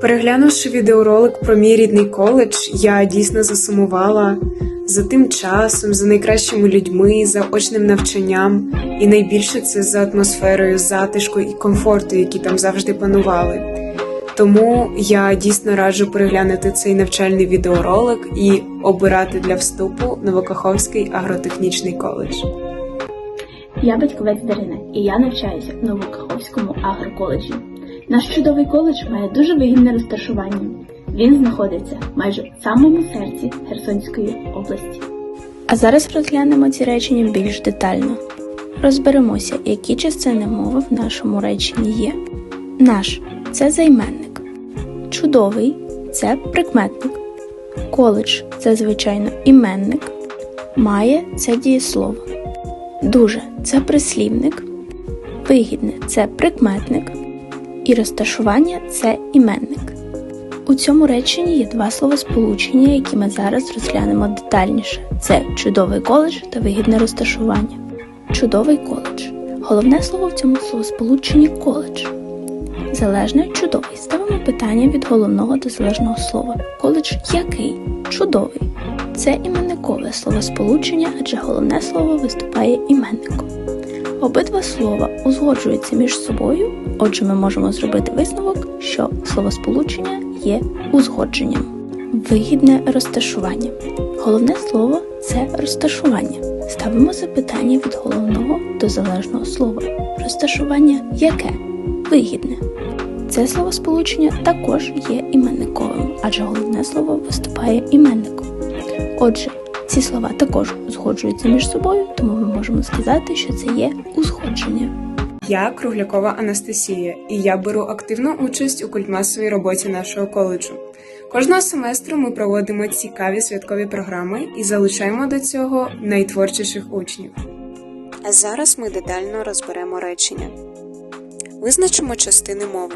Переглянувши відеоролик про мій рідний коледж, я дійсно засумувала за тим часом, за найкращими людьми, за очним навчанням, і найбільше це за атмосферою затишку і комфорту, які там завжди панували. Тому я дійсно раджу переглянути цей навчальний відеоролик і обирати для вступу Новокаховський агротехнічний коледж. Я батьковець Дарина, і я навчаюся в Новокаховському агроколеджі. Наш чудовий коледж має дуже вигідне розташування. Він знаходиться майже в самому серці Херсонської області. А зараз розглянемо ці речення більш детально. Розберемося, які частини мови в нашому реченні є. Наш це займенник. Чудовий це прикметник. Коледж це, звичайно, іменник. Має це дієслово. Дуже це прислівник. Вигідне це прикметник. І розташування це іменник. У цьому реченні є два словосполучення, які ми зараз розглянемо детальніше: це чудовий коледж та вигідне розташування. Чудовий коледж. Головне слово в цьому словосполученні коледж. Залежне чудовий. Ставимо питання від головного до залежного слова. Коледж який? Чудовий. Це іменникове словосполучення, адже головне слово виступає іменником. Обидва слова узгоджуються між собою, отже, ми можемо зробити висновок, що словосполучення є узгодженням. Вигідне розташування. Головне слово це розташування. Ставимо запитання від головного до залежного слова. Розташування яке? Вигідне. Це словосполучення також є іменниковим, адже головне слово виступає іменником. Отже, ці слова також узгоджуються між собою, тому ми можемо сказати, що це є узгодження. Я Круглякова Анастасія, і я беру активну участь у культмасовій роботі нашого коледжу. Кожного семестру ми проводимо цікаві святкові програми і залучаємо до цього найтворчіших учнів. А зараз ми детально розберемо речення. Визначимо частини мови.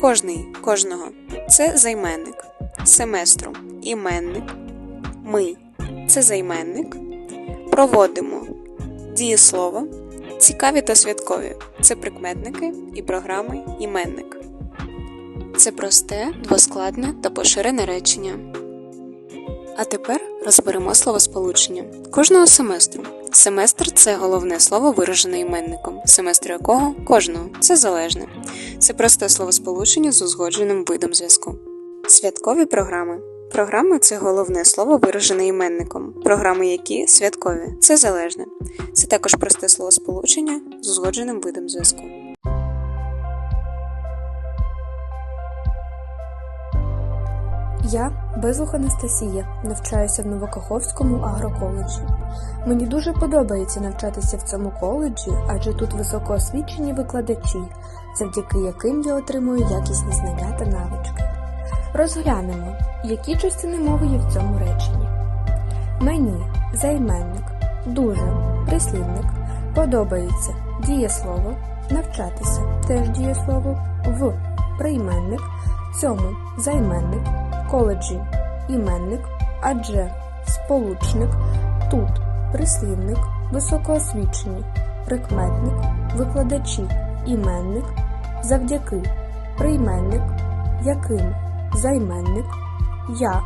Кожний кожного це займенник, семестру іменник, ми це займенник, проводимо дієслово, цікаві та святкові це прикметники і програми іменник. Це просте, двоскладне та поширене речення. А тепер розберемо словосполучення кожного семестру. Семестр це головне слово, виражене іменником, семестр якого кожного це залежне. Це просте словосполучення з узгодженим видом зв'язку. Святкові програми. Програми це головне слово, виражене іменником. Програми які святкові це залежне. Це також просте словосполучення з узгодженим видом зв'язку. Я Безух Анастасія, навчаюся в Новокаховському агроколеджі. Мені дуже подобається навчатися в цьому коледжі, адже тут високоосвічені викладачі, завдяки яким я отримую якісні знання та навички. Розглянемо, які частини мови є в цьому реченні. Мені займенник, дуже прислівник, подобається дієслово, навчатися теж дієслово, в прийменник, цьому займенник, коледжі іменник, адже сполучник, тут прислівник, високоосвічені, прикметник, викладачі, іменник, завдяки, прийменник, яким, займенник, я,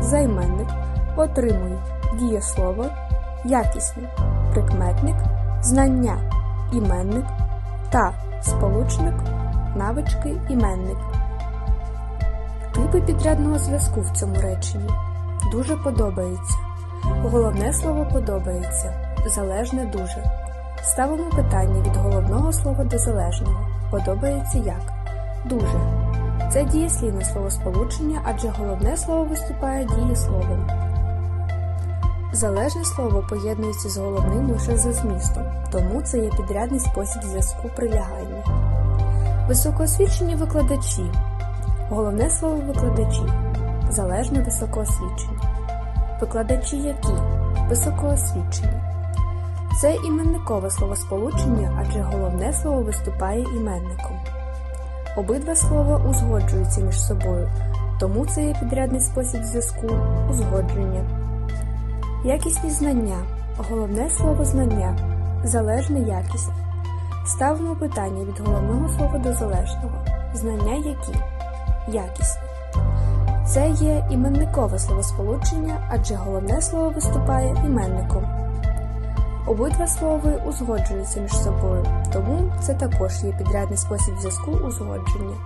займенник, отримую дієслово, якісний, прикметник, знання, іменник та сполучник, навички, іменник. Типи підрядного зв'язку в цьому реченні дуже подобається. Головне слово подобається, залежне дуже. Ставимо питання від головного слова до залежного. Подобається як? Дуже. Це дієслівне словосполучення, адже головне слово виступає дієсловом. Залежне слово поєднується з головним лише за змістом, тому це є підрядний спосіб зв'язку прилягання. Високоосвічені викладачі Головне слово викладачі залежно високоосвічені. Викладачі які високоосвічені. Це іменникове словосполучення, адже головне слово виступає іменником. Обидва слова узгоджуються між собою, тому це є підрядний спосіб зв'язку узгодження. Якісні знання. Головне слово знання. Залежне якісне. Ставимо питання від головного слова до залежного. Знання які якісні. Це є іменникове словосполучення, адже головне слово виступає іменником. Обидва слови узгоджуються між собою, тому це також є підрядний спосіб зв'язку узгодження.